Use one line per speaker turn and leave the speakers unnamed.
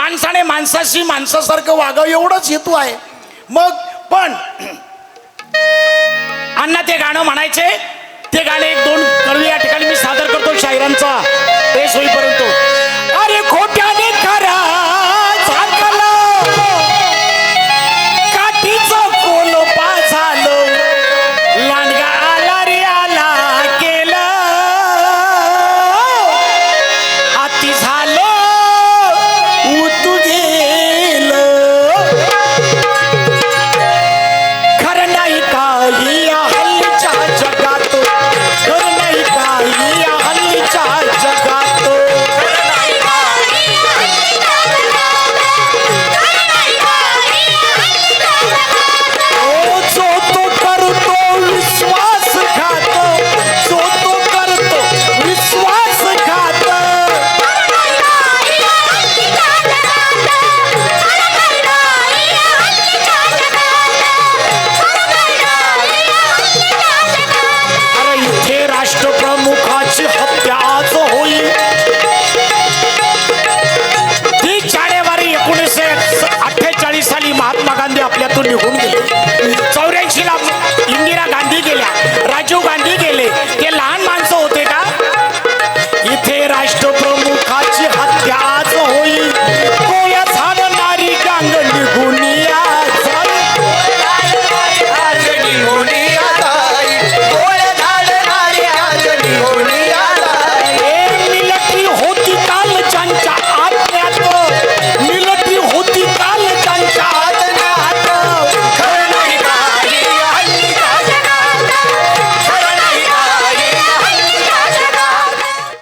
माणसाने माणसाशी माणसासारखं वागावं एवढंच हेतू आहे. मग पण अण्णा ते गाणं म्हणायचे. ते गाणे एक दोन कडवे या ठिकाणी मी सादर करतो.